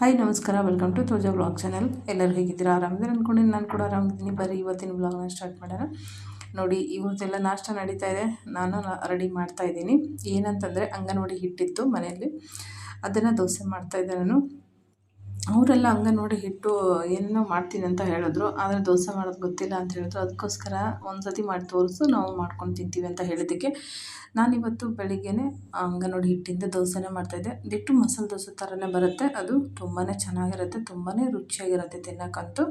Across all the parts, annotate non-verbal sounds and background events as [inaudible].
Hi ನಮಸ್ಕಾರ. Welcome to ತೋಜಾ blog channel ಎಲ್ಲರೂ ಹೇಗಿದ್ದೀರಾ? ಆರಾಮಿದ್ರೆ ಅಂದ್ಕೊಂಡಿನಿ ನಾನು ಕೂಡ ಆರಾಮಿದ್ದೀನಿ. ಬರೀ ಇವತ್ತಿನ ಬ್ಲಾಗ್ನ ಸ್ಟಾರ್ಟ್ ಮಾಡೋಣ. ನೋಡಿ ಇವತ್ತೆಲ್ಲ ನಾಷ್ಟ ನಡೀತಾ ಇದೆ. ನಾನು ರೆಡಿ ಮಾಡ್ತಾ ಇದ್ದೀನಿ. ಏನಂತಂದರೆ ಅಂಗನವಾಡಿ ಹಿಟ್ಟಿತ್ತು ಮನೆಯಲ್ಲಿ. ಅದನ್ನು ದೋಸೆ ಮಾಡ್ತಾ ಇದ್ದೆ ನಾನು. ಅವರೆಲ್ಲ ಅಂಗನವಾಡಿ ಹಿಟ್ಟು ಏನೇನೋ ಮಾಡ್ತೀನಿ ಅಂತ ಹೇಳಿದ್ರು, ಆದರೆ ದೋಸೆ ಮಾಡೋದು ಗೊತ್ತಿಲ್ಲ ಅಂತ ಹೇಳಿದ್ರು. ಅದಕ್ಕೋಸ್ಕರ ಒಂದು ಸತಿ ಮಾಡಿ ತೋರಿಸು, ನಾವು ಮಾಡ್ಕೊಂಡು ತಿಂತೀವಿ ಅಂತ ಹೇಳಿದ್ದಕ್ಕೆ. ನಾನಿವತ್ತು ಬೆಳಿಗ್ಗೆನೇ ಅಂಗನವಾಡಿ ಹಿಟ್ಟಿಂದ ದೋಸೆನೇ ಮಾಡ್ತಾಯಿದ್ದೆ. ದಿಟ್ಟು ಮಸಾಲೆ ದೋಸೆ ಥರನೇ ಬರುತ್ತೆ, ಅದು ತುಂಬಾ ಚೆನ್ನಾಗಿರುತ್ತೆ ತುಂಬಾ ರುಚಿಯಾಗಿರುತ್ತೆ ತಿನ್ನೋಕ್ಕಂತೂ.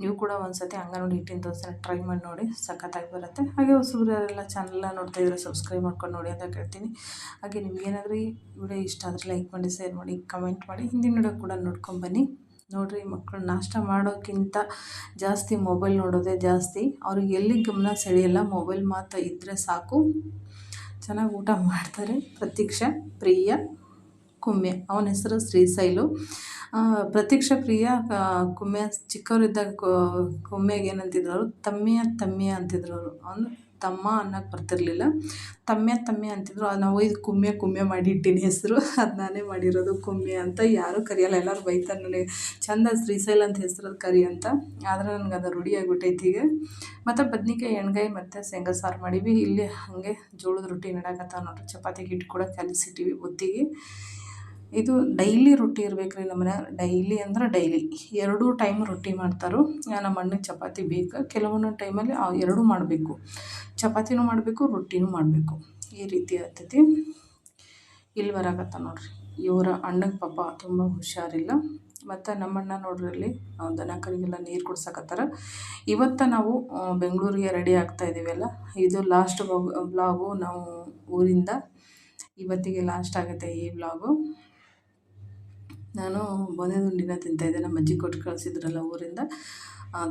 ನೀವು ಕೂಡ ಒಂದು ಸತಿ ಹಿಟ್ಟಿನ ದೋಸೆನ ಟ್ರೈ ಮಾಡಿ ನೋಡಿ, ಸಖತ್ತಾಗಿ ಬರುತ್ತೆ. ಹಾಗೆ ಹೊಸಬ್ರೆಲ್ಲ ಚಾನಲ್ನ ನೋಡ್ತಾ ಇದ್ರೆ ಸಬ್ಸ್ಕ್ರೈಬ್ ಮಾಡ್ಕೊಂಡು ನೋಡಿ ಅಂತ ಕೇಳ್ತೀನಿ. ಹಾಗೆ ನಿಮ್ಗೇನಾದರೂ ಈ ವಿಡಿಯೋ ಇಷ್ಟ ಆದರೆ ಲೈಕ್ ಮಾಡಿ ಶೇರ್ ಮಾಡಿ ಕಮೆಂಟ್ ಮಾಡಿ. ಹಿಂದಿನ ವಿಡಿಯೋ ಕೂಡ ನೋಡ್ಕೊಂಬನ್ನಿ ನೋಡಿರಿ ಮಕ್ಕಳು ನಾಷ್ಟ ಮಾಡೋಕ್ಕಿಂತ ಜಾಸ್ತಿ ಮೊಬೈಲ್ ನೋಡೋದೇ ಜಾಸ್ತಿ. ಅವ್ರಿಗೆ ಎಲ್ಲಿ ಗಮನ ಸೆಳೆಯಲ್ಲ ಮೊಬೈಲ್ ಮಾತ್ರ ಇದ್ದರೆ ಸಾಕು. ಚೆನ್ನಾಗಿ ಊಟ ಮಾಡ್ತಾರೆ. ಪ್ರತೀಕ್ಷಾ, ಪ್ರಿಯ ಕುಮ್ಮೆ ಅವನ ಹೆಸರು ಶ್ರೀಶೈಲು ಪ್ರತೀಕ್ಷಾ, ಪ್ರಿಯ ಕುಮ್ಮೆ ಚಿಕ್ಕವರಿದ್ದಾಗ ಕುಮ್ಮೆಗೆ ಏನಂತಿದ್ರು ಅವರು? ತಮ್ಮಿಯ ತಮ್ಮಿಯ ಅಂತಿದ್ರು ಅವರು. ಅವನು ತಮ್ಮ ಅನ್ನೋಕೆ ಬರ್ತಿರಲಿಲ್ಲ. ತಮ್ಮೆ ತಮ್ಮೆ ಅಂತಿದ್ರು. ಅದು ನಾವು ಇದು ಕುಮ್ಮೆ ಕುಮ್ಯ ಮಾಡಿ ಇಟ್ಟಿನಿ ಹೆಸರು. ಅದು ನಾನೇ ಮಾಡಿರೋದು ಕುಮ್ಮೆ ಅಂತ ಯಾರೂ ಕರಿಯಲ್ಲ. ಎಲ್ಲರೂ ಬೈತಾರೆ ನನಗೆ ಚಂದ ಶ್ರೀಶೈಲ ಅಂತ ಹೆಸರು ಕರಿ ಅಂತ. ಆದ್ರೆ ನನಗೆ ಅದು ರೂಢಿ ಆಗ್ಬಿಟ್ಟೈತಿ ಈಗ. ಮತ್ತು ಬದ್ನಿಕಾಯಿ, ಎಣ್ಗಾಯಿ ಮತ್ತು ಶೇಂಗಾ ಸಾರು ಮಾಡೀವಿ. ಇಲ್ಲಿ ಹಾಗೆ ಜೋಳದ ರೊಟ್ಟಿ ನಡಕತ್ತ ನೋಡ್ರಿ. ಚಪಾತಿಗೆ ಹಿಟ್ಟು ಕೂಡ ಕಲಿಸಿಟ್ಟಿವಿ ಬುತ್ತಿಗೆ ಇದು ಡೈಲಿ ರೊಟ್ಟಿ ಇರ್ಬೇಕು ರೀ ನಮ್ಮ ಮನ್ಯಾಗ. ಡೈಲಿ ಅಂದ್ರೆ ಡೈಲಿ. ಎರಡೂ ಟೈಮ್ ರೊಟ್ಟಿ ಮಾಡ್ತಾರೆ. ನಮ್ಮ ಅಣ್ಣಗೆ ಚಪಾತಿ ಬೇಕು. ಕೆಲವೊಂದೊಂದು ಟೈಮಲ್ಲಿ ಎರಡೂ ಮಾಡಬೇಕು. ಚಪಾತಿನೂ ಮಾಡಬೇಕು, ರೊಟ್ಟಿನೂ ಮಾಡಬೇಕು. ಈ ರೀತಿ ಆಗ್ತೈತಿ ಇಲ್ಲಿ ಬರಕತ್ತ ನೋಡ್ರಿ. ಇವರ ಅಣ್ಣಗೆ ಪಾಪ ತುಂಬ ಹುಷಾರಿಲ್ಲ. ಮತ್ತು ನಮ್ಮಣ್ಣ ನೋಡ್ರಿ ಅಲ್ಲಿ ದನ ಕರಿಗೆಲ್ಲ ನೀರು ಕುಡ್ಸಕತ್ತಾರ. ಇವತ್ತು ನಾವು ಬೆಂಗಳೂರಿಗೆ ರೆಡಿ ಆಗ್ತಾ ಇದ್ದೀವಲ್ಲ ಇದು ಲಾಸ್ಟ್ ಬ್ಲಾಗು ನಾವು ಊರಿಂದ. ಇವತ್ತಿಗೆ ಲಾಸ್ಟ್ ಆಗುತ್ತೆ ಈ ಬ್ಲಾಗು ನಾನು ಬೋಂದಿದುಂಡಿನ ತಿಂತಾಯಿದ್ದೆ ನಮ್ಮ ಅಜ್ಜಿ ಕೊಟ್ಟು ಕಳಿಸಿದ್ರಲ್ಲ ಊರಿಂದ.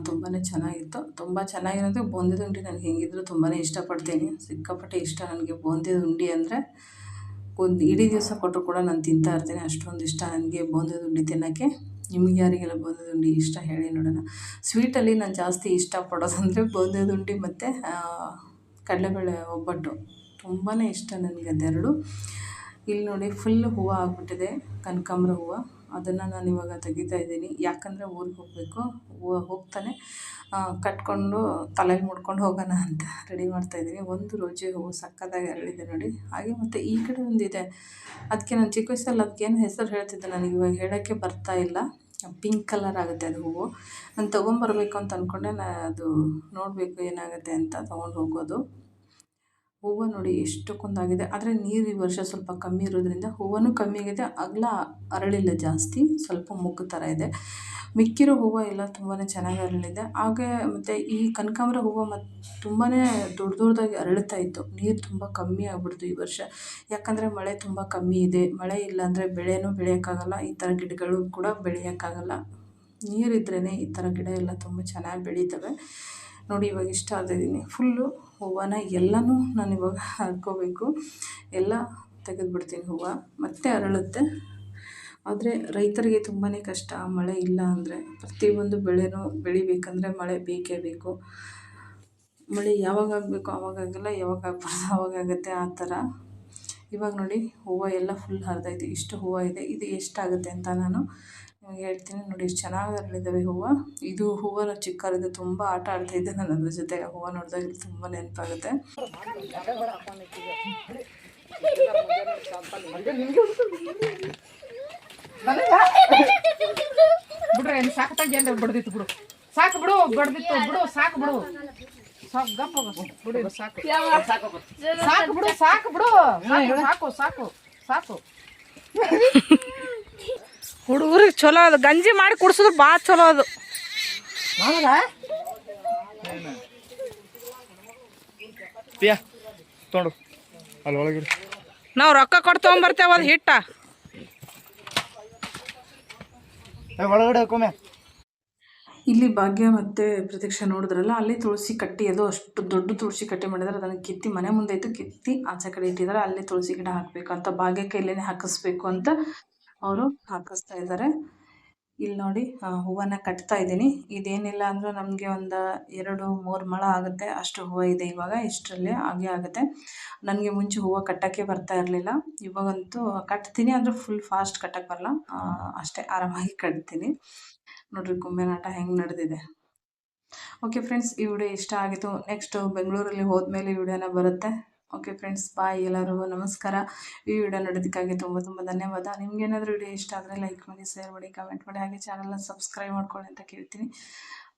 ತುಂಬಾ ಚೆನ್ನಾಗಿತ್ತು. ತುಂಬ ಚೆನ್ನಾಗಿರೋದು ಬೂಂದಿದ ಉಂಡಿ ನನಗೆ ಹೆಂಗಿದ್ರು ತುಂಬಾ ಇಷ್ಟಪಡ್ತೀನಿ. ಸಿಕ್ಕಾಪಟ್ಟೆ ಇಷ್ಟ ನನಗೆ ಬೂಂದಿದ ಉಂಡೆ ಅಂದರೆ ಒಂದು ಇಡೀ ದಿವಸ ಕೊಟ್ಟರು ಕೂಡ ನಾನು ತಿಂತಾ ಇರ್ತೀನಿ. ಅಷ್ಟೊಂದು ಇಷ್ಟ ನನಗೆ ಬೂಂದಿದ ಉಂಡೆ ತಿನ್ನೋಕ್ಕೆ. ನಿಮ್ಗೆ ಯಾರಿಗೆಲ್ಲ ಬೂಂದಿದ ಉಂಡೆ ಇಷ್ಟ ಹೇಳಿ ನೋಡೋಣ. ಸ್ವೀಟಲ್ಲಿ ನಾನು ಜಾಸ್ತಿ ಇಷ್ಟಪಡೋದಂದರೆ ಬೂಂದಿದ ಉಂಡೆ ಮತ್ತು ಕಡಲೆಬೇಳೆ ಒಬ್ಬಟ್ಟು. ತುಂಬಾ ಇಷ್ಟ ನನಗೆ ಅದೆರಡು. ಇಲ್ಲಿ ನೋಡಿ ಫುಲ್ ಹೂವು ಆಗಿಬಿಟ್ಟಿದೆ. ಕನಕಾಂಬ್ರ ಹೂವು. ಅದನ್ನು ನಾನು ಇವಾಗ ತೆಗಿತಾ ಇದ್ದೀನಿ. ಯಾಕಂದರೆ ಊರಿಗೆ ಹೋಗಬೇಕು ಹೋಗ್ತಾನೆ. ಕಟ್ಕೊಂಡು ತಲೆಯಲ್ಲಿ ಮುಡ್ಕೊಂಡು ಹೋಗೋಣ ಅಂತ ರೆಡಿ ಮಾಡ್ತಾಯಿದ್ದೀನಿ ಒಂದು ರೋಜೆ ಹೂವು ಸಕ್ಕತ್ತಾಗಿ ಅರಳಿದೆ ನೋಡಿ. ಹಾಗೆ ಮತ್ತು ಈ ಕಡೆ ಒಂದಿದೆ. ಅದಕ್ಕೆ ನಾನು ಚಿಕ್ಕ ವಯಸ್ಸಲ್ಲಿ ಅದಕ್ಕೇನು ಹೆಸರು ಹೇಳ್ತಿದ್ದೆ ನನಗೆ ಇವಾಗ ಹೇಳೋಕ್ಕೆ ಬರ್ತಾ ಇಲ್ಲ. ಪಿಂಕ್ ಕಲರ್ ಆಗುತ್ತೆ ಅದು ಹೂವು. ನಾನು ತೊಗೊಂಬರ್ಬೇಕು ಅಂತ ಅಂದ್ಕೊಂಡೆ ನಾ ಅದು ನೋಡಬೇಕು ಏನಾಗುತ್ತೆ ಅಂತ ತೊಗೊಂಡು ಹೋಗೋದು. ಹೂವು ನೋಡಿ ಎಷ್ಟಕ್ಕೊಂದಾಗಿದೆ ಆದರೆ ನೀರು ಈ ವರ್ಷ ಸ್ವಲ್ಪ ಕಮ್ಮಿ ಇರೋದ್ರಿಂದ ಹೂವೂ ಕಮ್ಮಿ ಆಗಿದೆ. ಅಗಲ ಅರಳಿಲ್ಲ ಜಾಸ್ತಿ, ಸ್ವಲ್ಪ ಮುಗ್ಗು ಥರ ಇದೆ. ಮಿಕ್ಕಿರೋ ಹೂವು ಎಲ್ಲ ತುಂಬಾ ಚೆನ್ನಾಗಿ ಅರಳಿದೆ. ಹಾಗೆ ಮತ್ತು ಈ ಕನಕಾಂಬರ ಹೂವು ಮತ್ತು ತುಂಬಾ ದೊಡ್ಡ ದೊಡ್ಡದಾಗಿ ಅರಳುತ್ತಾ ಇತ್ತು. ನೀರು ತುಂಬ ಕಮ್ಮಿ ಆಗ್ಬಿಡ್ತು ಈ ವರ್ಷ. ಯಾಕಂದರೆ ಮಳೆ ತುಂಬ ಕಮ್ಮಿ ಇದೆ. ಮಳೆ ಇಲ್ಲ ಅಂದರೆ ಬೆಳೆನೂ ಬೆಳೆಯೋಕ್ಕಾಗಲ್ಲ. ಈ ಥರ ಗಿಡಗಳು ಕೂಡ ಬೆಳೆಯೋಕ್ಕಾಗಲ್ಲ. ನೀರಿದ್ರೇ ಈ ಥರ ಗಿಡ ಎಲ್ಲ ತುಂಬ ಚೆನ್ನಾಗಿ ಬೆಳೀತವೆ. ನೋಡಿ ಇವಾಗ ಇಷ್ಟ ಆಗಿದ್ದೀನಿ ಫುಲ್ಲು ಹೂವನ ಎಲ್ಲನೂ ನಾನು ಇವಾಗ ಹಾಕ್ಕೋಬೇಕು ಎಲ್ಲ ತೆಗೆದುಬಿಡ್ತೀನಿ ಹೂವು. ಮತ್ತೆ ಅರಳುತ್ತೆ. ಆದರೆ ರೈತರಿಗೆ ತುಂಬಾ ಕಷ್ಟ. ಮಳೆ ಇಲ್ಲ ಅಂದರೆ ಪ್ರತಿಯೊಂದು ಬೆಳೆನೂ ಬೆಳಿಬೇಕಂದ್ರೆ ಮಳೆ ಬೇಕೇ ಬೇಕು. ಮಳೆ ಯಾವಾಗ ಆಗಬೇಕು ಆವಾಗ ಆಗಲ್ಲ, ಯಾವಾಗ ಆಗಬಾರ್ದು ಆವಾಗ [laughs] ಆಗುತ್ತೆ ಆ ಥರ. ಇವಾಗ ನೋಡಿ ಹೂವು ಎಲ್ಲ ಫುಲ್ ಹರಿದೈತೆ ಇಷ್ಟು ಹೂವು ಇದೆ. ಇದು ಎಷ್ಟಾಗುತ್ತೆ ಅಂತ ನಾನು ಹೇಳ್ತೀನಿ ನೋಡಿ ಎಷ್ಟು ಚೆನ್ನಾಗಿ ಅರಳಿದ್ದಾವೆ ಹೂವು. ಇದು ಹೂವು ಚಿಕ್ಕವರಿದ್ದು ತುಂಬ ಆಟ ಆಡ್ತಾಯಿದ್ದೆ ನಾನು ಅದ್ರ ಜೊತೆ ಹೂವು ನೋಡಿದಾಗ ತುಂಬ ನೆನಪಾಗುತ್ತೆ. ಬಿಡ್ರಿ ಸಾಕತ್ತಾಗ ಏನ್ರ ಬಡ್ದಿತ್ತು ಬಿಡು. ಸಾಕು ಬಿಡು, ಬಡ್ದಿತ್ತು ಬಿಡು, ಸಾಕು ಬಿಡು. ಸಾಕು, ಗಪ್ಪ ಬಿಡು ಸಾಕು. ಸಾಕು ಬಿಡು ಸಾಕು ಬಿಡು. ಸಾಕು ಸಾಕು. ಸಾಕು. ಹುಡುಗರಿಗೆ ಚಲೋ ಅದು. ಗಂಜಿ ಮಾಡಿ ಕುಡಿಸಿದ್ರು ಭಾಳ ಚಲೋ ಅದು. ತೊಗೊಂಡು. ಅಲ್ಲಿ ಒಳಗಿಡು ನಾವು ರೊಕ್ಕ ಕೊಟ್ಟು ತೊಗೊಂಬರ್ತೇವೆ ಅದು ಹಿಟ್ಟ. ಏ ಒಳಗಡೆ ಹಾಕೊಮ್ಮೆ ಇಲ್ಲಿ ಭಾಗ್ಯ ಮತ್ತು ಪ್ರತೀಕ್ಷೆ ನೋಡಿದ್ರಲ್ಲ ಅಲ್ಲಿ ತುಳಸಿ ಕಟ್ಟಿ ಅದು ಅಷ್ಟು ದೊಡ್ಡ ತುಳಸಿ ಕಟ್ಟಿ ಮಾಡಿದ್ದಾರೆ ಅದನ್ನು ಕಿತ್ತಿ ಮನೆ ಮುಂದೆ ಇತ್ತು ಕಿತ್ತಿ ಆಚೆ ಕಡೆ ಇಟ್ಟಿದ್ದಾರೆ ಅಲ್ಲಿ ತುಳಸಿ ಗಿಡ ಹಾಕಬೇಕು ಅಂತ ಭಾಗ್ಯ ಇಲ್ಲೇನೆ ಹಾಕಿಸ್ಬೇಕು ಅಂತ ಅವರು ಹಾಕಿಸ್ತಾ ಇದ್ದಾರೆ. ಇಲ್ಲಿ ನೋಡಿ ಹೂವನ್ನ ಕಟ್ತಾ ಇದ್ದೀನಿ. ಇದೇನಿಲ್ಲ ಅಂದರೂ ನಮಗೆ ಒಂದು ಎರಡು ಮೂರು ಮೊಳ ಆಗುತ್ತೆ. ಅಷ್ಟು ಹೂವು ಇದೆ ಇವಾಗ ಇಷ್ಟರಲ್ಲಿ ಹಾಗೆ ಆಗುತ್ತೆ. ನನಗೆ ಮುಂಚೆ ಹೂವು ಕಟ್ಟೋಕ್ಕೆ ಬರ್ತಾ ಇರಲಿಲ್ಲ. ಇವಾಗಂತೂ ಕಟ್ತೀನಿ ಅಂದರೆ ಫುಲ್ ಫಾಸ್ಟ್ ಕಟ್ಟಕ್ಕೆ ಬರಲ್ಲ. ಅಷ್ಟೇ ಆರಾಮಾಗಿ ಕಟ್ತೀನಿ. ನೋಡ್ರಿ ಕುಂಬೆನಾಟ ನಾಟ ಹೆಂಗೆ ನಡೆದಿದೆ. ಓಕೆ ಫ್ರೆಂಡ್ಸ್ ಈ ವಿಡಿಯೋ ಇಷ್ಟ ಆಗಿತ್ತು. ನೆಕ್ಸ್ಟು ಬೆಂಗಳೂರಲ್ಲಿ ಹೋದ್ಮೇಲೆ ಈ ವಿಡಿಯೋನ ಬರುತ್ತೆ. ಓಕೆ ಫ್ರೆಂಡ್ಸ್ ಬಾಯ್ ಎಲ್ಲರಿಗೂ ನಮಸ್ಕಾರ. ಈ ವಿಡಿಯೋ ನೋಡೋದಕ್ಕಾಗಿ ತುಂಬ ತುಂಬ ಧನ್ಯವಾದ. ನಿಮ್ಗೇನಾದರೂ ವಿಡಿಯೋ ಇಷ್ಟ ಆದರೆ ಲೈಕ್ ಮಾಡಿ ಶೇರ್ ಮಾಡಿ ಕಮೆಂಟ್ ಮಾಡಿ, ಹಾಗೆ ಚಾನಲ್ನ ಸಬ್ಸ್ಕ್ರೈಬ್ ಮಾಡ್ಕೊಳ್ಳಿ ಅಂತ ಕೇಳ್ತೀನಿ.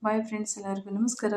ಬಾಯ್ ಫ್ರೆಂಡ್ಸ್ ಎಲ್ಲರಿಗೂ ನಮಸ್ಕಾರ.